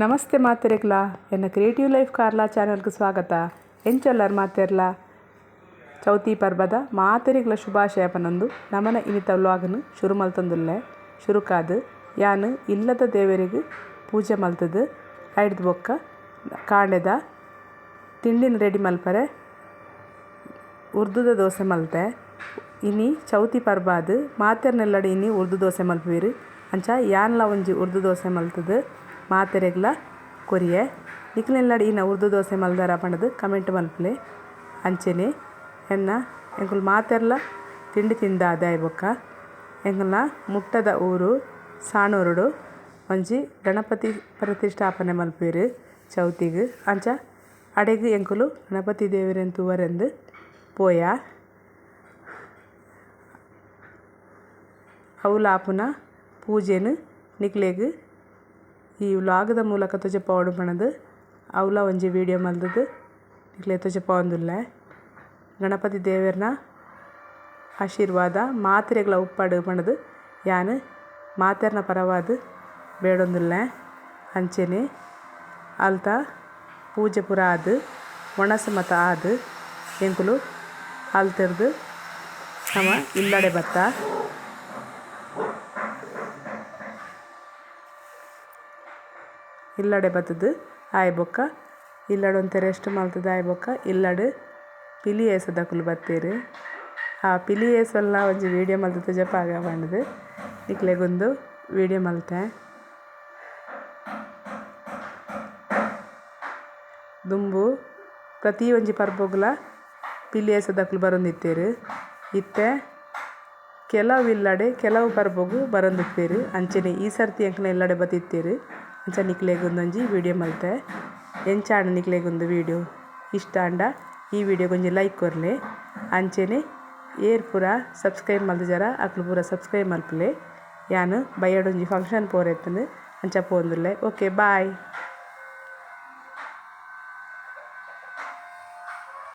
ನಮಸ್ತೆ ಮಾತೆರೆಗ್ಲ. ಎನ್ನ creative life Carla ಚಾನಲ್ಗೆ ಸ್ವಾಗತ. ಎಂಚಲ್ಲರ್ ಮಾತೆರ್ಲ ಚೌತಿ ಪರ್ಬದ ಮಾತೆರೆಗ್ಲ ಶುಭಾಶಯ ಪನೊಂದು ನಮನ ಇನಿತ ವ್ಲಾಗ್ನು ಶುರು ಮಲ್ತೊಂದುಲ್ಲೆ. ಶುರುಕಾದ್, ಯಾನ್ ಇಲ್ಲದ ದೇವರಿಗೆ ಪೂಜೆ ಮಲ್ತದು, ಐಡ್ದು ಬೊಕ್ಕ, ಕಾಂಡೆದ, ತಿಂಡಿನ ರೆಡಿ ಮಲ್ಪರೆ, ಉರ್ದುದ ದೋಸೆ ಮಲ್ತೆ. ಇನಿ ಚೌತಿ ಪರ್ಬಾದ್, ಮಾತೆರ್ನೆಲ್ಲಡೆ ಇನಿ ಉರ್ದು ದೋಸೆ ಮಲ್ಪುವೆರ್. ಅಂಚ ಯಾನ್ಲ ಒಂಜಿ ಉರ್ದು ದೋಸೆ ಮಲ್ತುದು ಮಾತೆರೆಗ್ಲ ಕೊರಿಯೆ. ನಿಕ್ಲೆನ್ಲಡ್ ಈ ಉರ್ದು ದೋಸೆ ಮಲ್ದರ ಪಂಡದು ಕಮೆಂಟ್ ಮಲ್ಪುಲೆ ಅಂಚೆನೆ ಎನ್ನ ಎಂಕುಲು ಮಾತೆರ್ಲ ತಿಂಡಿ ತಿಂದಾದಾಯ್ ಬೊಕ್ಕ ಎಂಕಲ್ನ ಮುಟ್ಟದ ಊರು ಸಾಣೂರುಡು. ಒಂಜಿ ಗಣಪತಿ ಪ್ರತಿಷ್ಠಾಪನೆ ಮಲ್ಪುವೆರ್ ಚೌತಿಗ್. ಅಂಚ ಅಡೆಗ್ ಎಂಕುಲು ಗಣಪತಿ ದೇವೆರೆನ್ ತೂವರೆಂದು ಪೋಯ. ಅವುಲಾಪುನ ಪೂಜೆನು ನಿಕ್ಲೆಗ್ ಈ ವ್ಲಾಗ್ದ ಮೂಲಕ തൊച്ച ಪಣದು ಅವಲ ಒಂಜಿ ವೀಡಿಯೋ ಮಲ್ತುದು ಇಕ್ಲೆ ತೋಜಪ ಪೋವೊಂದುಲ್ಲೆ. ಗಣಪತಿ ದೇವೆರ್ನ ಆಶೀರ್ವಾದ, ಮಾತೆರೆಗ್ಲ ಉಪ್ಪಡ್ ಪಂಡದು ಯಾನ್ ಮಾತೆರ್ನ ಪರವಾದ್ ಬೇಡೊಂದುಲ್ಲೆ. ಅಂಚೆನೆ ಅಲ್ತ ಪೂಜೆ ಪೂರ ಆದ್, ಒಣಸು ಮತ ಆದ್, ಎಂಕುಲು ಅಲ್ತೆರ್ದು ನಮ ಇಲ್ಲಡೆ ಬತ್ತ. ಇಲ್ಲಡೆ ಬತ್ತುದು, ಆಯೆ ಬೊಕ್ಕ. ಇಲ್ಲಡ್ ಒಂತೆ ರೆಸ್ಟ್ ಮಲ್ತುದು, ಆಯ್ ಬೊಕ್ಕ. ಇಲ್ಲಡ್ ಪಿಲಿ ಏಸದಕುಲು ಬತ್ತೆರ್. ಆ ಪಿಲಿ ಏಸಲ್ನ ಒಂಜಿ ವೀಡಿಯೋ ಮಲ್ತುದು ಜಪ ಆಗ ಪಂಡದು ನಿಕ್ಲೆಗೊಂದು ವೀಡಿಯೋ ಮಲ್ತೆ. ದುಂಬು ಪ್ರತಿ ಒಂಜಿ ಪರ್ಬೋಗ್ಲ ಪಿಲಿ ಏಸದಕುಲು ಬರೊಂದಿತ್ತೆರ್. ಇತ್ತೆ ಕೆಲವು ಇಲ್ಲಡೆ, ಕೆಲವು ಪರ್ಬೋಗು ಬರೊಂದಿಪ್ಪೆರ್ ಅಂಚನೆ ಈ ಸರ್ತಿ ಎಂಕ್ಲೆ ಇಲ್ಲಡೆ ಬತ್ತಿತ್ತೆರ್. ಅಂಚ ನಿಕ್ಲೆಗೊಂದೊಂಜಿ ವೀಡಿಯೋ ಮಲ್ತೆ. ಎಂಚಾಂಡ ನಿಕ್ಲೆಗೊಂದು ವೀಡಿಯೋ ಇಷ್ಟ ಆಂಡ ಈ ವೀಡಿಯೋ ಒಂಜಿ ಲೈಕ್ ಕೊರ್ಲೆ. ಅಂಚೆನೆ ಏರ್ ಪೂರ ಸಬ್ಸ್ಕ್ರೈಬ್ ಮಲ್ತುಜರ ಅಕ್ಲು ಪೂರ ಸಬ್ಸ್ಕ್ರೈಬ್ ಮಲ್ಪುಲೆ. ಯಾನ್ ಬಯ್ಯಡೊಂಜಿ ಫಂಕ್ಷನ್ ಪೋರೆತ್ತುಂಡು ಅಂಚ ಪೋವೊಂದುಲ್ಲೆ ಓಕೆ ಬಾಯ್